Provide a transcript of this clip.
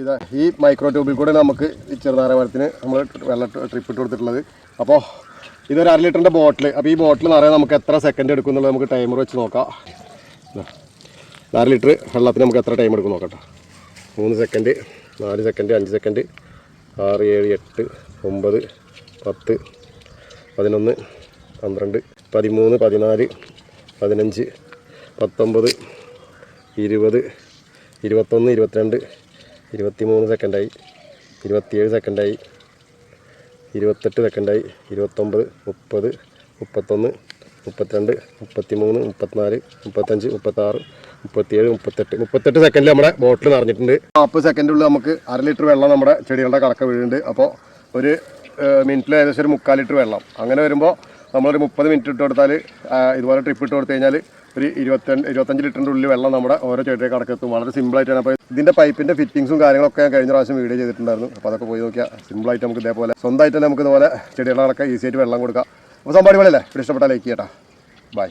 ഇത് ഈ മൈക്രോ ട്യൂബിൽ കൂടെ നമുക്ക് ഈ ചെറുനാര മരത്തിന് നമ്മൾ വെള്ളം ട്രിപ്പ് ഇട്ട് കൊടുത്തിട്ടുള്ളത്. അപ്പോൾ ഇതൊരു അര ലിറ്ററിന്റെ ബോട്ടിൽ അപ്പോൾ ഈ ബോട്ടിൽ നിറയെ നമുക്ക് എത്ര സെക്കൻഡ് എടുക്കും എന്നുള്ളത് നമുക്ക് ടൈമർ വെച്ച് നോക്കാം. അര ലിറ്റർ വെള്ളത്തിന് നമുക്ക് എത്ര ടൈം എടുക്കും നോക്കട്ടെ. മൂന്ന് സെക്കൻഡ് നാല് സെക്കൻഡ് അഞ്ച് സെക്കൻഡ് ആറ് ഏഴ് എട്ട് ഒമ്പത് പത്ത് പതിനൊന്ന് പന്ത്രണ്ട് പതിമൂന്ന് പതിനാല് പതിനഞ്ച് പത്തൊമ്പത് ഇരുപത് ഇരുപത്തൊന്ന് ഇരുപത്തിരണ്ട് ഇരുപത്തിമൂന്ന് സെക്കൻഡായി ഇരുപത്തിയേഴ് സെക്കൻഡായി ഇരുപത്തെട്ട് സെക്കൻഡായി ഇരുപത്തൊമ്പത് മുപ്പത് മുപ്പത്തൊന്ന് മുപ്പത്തിരണ്ട് മുപ്പത്തിമൂന്ന് മുപ്പത്തിനാല് മുപ്പത്തഞ്ച് മുപ്പത്താറ് മുപ്പത്തിയേഴ് മുപ്പത്തെട്ട്. മുപ്പത്തെട്ട് സെക്കൻഡിൽ നമ്മുടെ ബോട്ടിൽ നിറഞ്ഞിട്ടുണ്ട്. നാൽപ്പത് സെക്കൻഡുള്ളിൽ നമുക്ക് അര ലിറ്റർ വെള്ളം നമ്മുടെ ചെടികളുടെ കടക്ക വീഴുന്നുണ്ട്. അപ്പോൾ ഒരു മിനിറ്റിൽ ഏകദേശം ഒരു മുക്കാൽ ലിറ്റർ വെള്ളം. അങ്ങനെ വരുമ്പോൾ നമ്മളൊരു മുപ്പത് മിനിറ്റ് ഇട്ട് കൊടുത്താൽ ഇതുപോലെ ട്രിപ്പ് ഇട്ട് കൊടുത്തു കഴിഞ്ഞാൽ ഒരു ഇരുപത്തി ഇരുപത്തഞ്ച് ലിറ്ററിന്റെ ഉള്ളിൽ വെള്ളം നമ്മുടെ ഓരോ ചെടിയുടെ കടക്കെത്തും. വളരെ സിമ്പിളായിട്ടാണ് അപ്പോൾ ഇതിന്റെ പൈപ്പിന്റെ ഫിറ്റിങ്സും കാര്യങ്ങളൊക്കെ ഞാൻ കഴിഞ്ഞ പ്രാവശ്യം വീഡിയോ ചെയ്തിട്ടുണ്ടായിരുന്നു. അപ്പോൾ അതൊക്കെ പോയി നോക്കിയാൽ സിമ്പിളായിട്ട് നമുക്ക് ഇതേപോലെ സ്വന്തമായിട്ട് നമുക്ക് ഇതുപോലെ ചെടികളൊക്കെ ഈസി ആയിട്ട് വെള്ളം കൊടുക്കാം. അപ്പോൾ സംഭവം ഇവിടെ ഇഷ്ടപ്പെട്ടാൽ ലൈക്ക് ചെയ്യട്ടാ. ബൈ